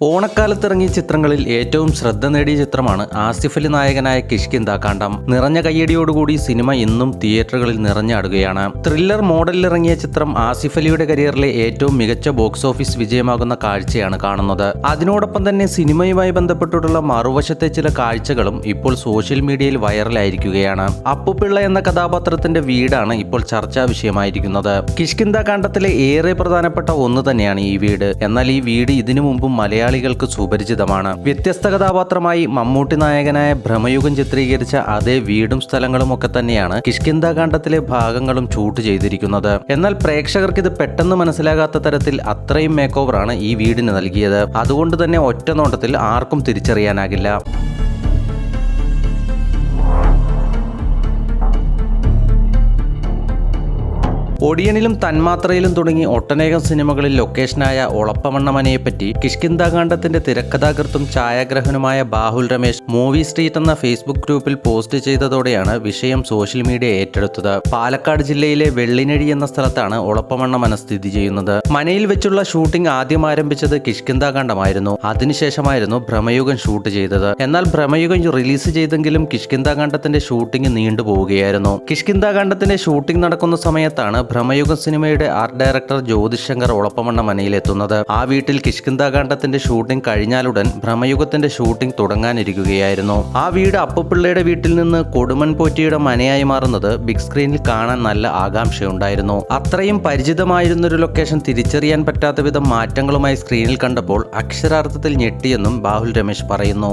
ഓണക്കാലത്തിറങ്ങിയ ചിത്രങ്ങളിൽ ഏറ്റവും ശ്രദ്ധ നേടിയ ചിത്രമാണ് ആസിഫ് അലി നായകനായ കിഷ്കിന്ത കാണ്ടം നിറഞ്ഞ കയ്യടിയോടുകൂടി സിനിമ ഇന്നും തിയേറ്ററുകളിൽ നിറഞ്ഞാടുകയാണ്. ത്രില്ലർ മോഡലിലിറങ്ങിയ ചിത്രം ആസിഫ് അലിയുടെ കരിയറിലെ ഏറ്റവും മികച്ച ബോക്സ് ഓഫീസ് വിജയമാകുന്ന കാഴ്ചയാണ് കാണുന്നത്. അതിനോടൊപ്പം തന്നെ സിനിമയുമായി ബന്ധപ്പെട്ടിട്ടുള്ള മറുവശത്തെ ചില കാഴ്ചകളും ഇപ്പോൾ സോഷ്യൽ മീഡിയയിൽ വൈറലായിരിക്കുകയാണ്. അപ്പുപിള്ള എന്ന കഥാപാത്രത്തിന്റെ വീടാണ് ഇപ്പോൾ ചർച്ചാ വിഷയമായിരിക്കുന്നത്. കിഷ്കിന്ത കാണ്ടത്തിലെ ഏറെ പ്രധാനപ്പെട്ട ഒന്ന് തന്നെയാണ് ഈ വീട്. എന്നാൽ ഈ വീട് ഇതിനു മുമ്പും മലയാളികൾക്ക് സുപരിചിതമാണ്. വ്യത്യസ്ത കഥാപാത്രമായി മമ്മൂട്ടി നായകനായ ഭ്രമയുഗം ചിത്രീകരിച്ച അതേ വീടും സ്ഥലങ്ങളും ഒക്കെ തന്നെയാണ് കിഷ്കിന്ത കാണ്ഡത്തിലെ ഭാഗങ്ങളും ഷൂട്ട് ചെയ്തിരിക്കുന്നത്. എന്നാൽ പ്രേക്ഷകർക്ക് ഇത് പെട്ടെന്ന് മനസ്സിലാകാത്ത തരത്തിൽ അത്രയും മേക്ക് ഓവറാണ് ഈ വീടിന് നൽകിയത്. അതുകൊണ്ട് തന്നെ ഒറ്റ നോട്ടത്തിൽ ആർക്കും തിരിച്ചറിയാനാകില്ല. ഒടിയനിലും തന്മാത്രയിലും തുടങ്ങി ഒട്ടനേകം സിനിമകളിൽ ലൊക്കേഷനായ ഒളപ്പമണ്ണമനയെപ്പറ്റി കിഷ്കിന്താകാന്ഡത്തിന്റെ തിരക്കഥാകൃത്തും ഛായാഗ്രഹനുമായ ബാഹുൽ രമേശ് മൂവി സ്ട്രീറ്റ് എന്ന ഫേസ്ബുക്ക് ഗ്രൂപ്പിൽ പോസ്റ്റ് ചെയ്തതോടെയാണ് വിഷയം സോഷ്യൽ മീഡിയ ഏറ്റെടുത്തത്. പാലക്കാട് ജില്ലയിലെ വെള്ളിനഴി എന്ന സ്ഥലത്താണ് ഒളപ്പമണ്ണമന സ്ഥിതി ചെയ്യുന്നത്. മനയിൽ വെച്ചുള്ള ഷൂട്ടിംഗ് ആദ്യം ആരംഭിച്ചത് കിഷ്കിന്താകാന്ഡമായിരുന്നു അതിനുശേഷമായിരുന്നു ഭ്രമയുഗം ഷൂട്ട് ചെയ്തത്. എന്നാൽ ഭ്രമയുഗം റിലീസ് ചെയ്തെങ്കിലും കിഷ്കിന്താകാന്ഡത്തിന്റെ ഷൂട്ടിംഗ് നീണ്ടുപോവുകയായിരുന്നു. കിഷ്കിന്താകാന്ഡത്തിന്റെ ഷൂട്ടിംഗ് നടക്കുന്ന സമയത്താണ് ഭ്രമയുഗം സിനിമയുടെ ആർട്ട് ഡയറക്ടർ ജ്യോതിശങ്കർ ഒളപ്പമണ്ണ മനയിലെത്തുന്നത്. ആ വീട്ടിൽ കിഷ്കിന്താകാന്ഡത്തിന്റെ ഷൂട്ടിംഗ് കഴിഞ്ഞാലുടൻ ഭ്രമയുഗത്തിന്റെ ഷൂട്ടിംഗ് തുടങ്ങാനിരിക്കുകയായിരുന്നു. ആ വീട് അപ്പുപിള്ളയുടെ വീട്ടിൽ നിന്ന് കൊടുമൻ പോറ്റിയുടെ മനയായി മാറുന്നത് ബിഗ് സ്ക്രീനിൽ കാണാൻ നല്ല ആകാംക്ഷയുണ്ടായിരുന്നു. അത്രയും പരിചിതമായിരുന്നൊരു ലൊക്കേഷൻ തിരിച്ചറിയാൻ പറ്റാത്ത വിധം മാറ്റങ്ങളുമായി സ്ക്രീനിൽ കണ്ടപ്പോൾ അക്ഷരാർത്ഥത്തിൽ ഞെട്ടിയെന്നും ബാഹുൽ രമേശ് പറയുന്നു.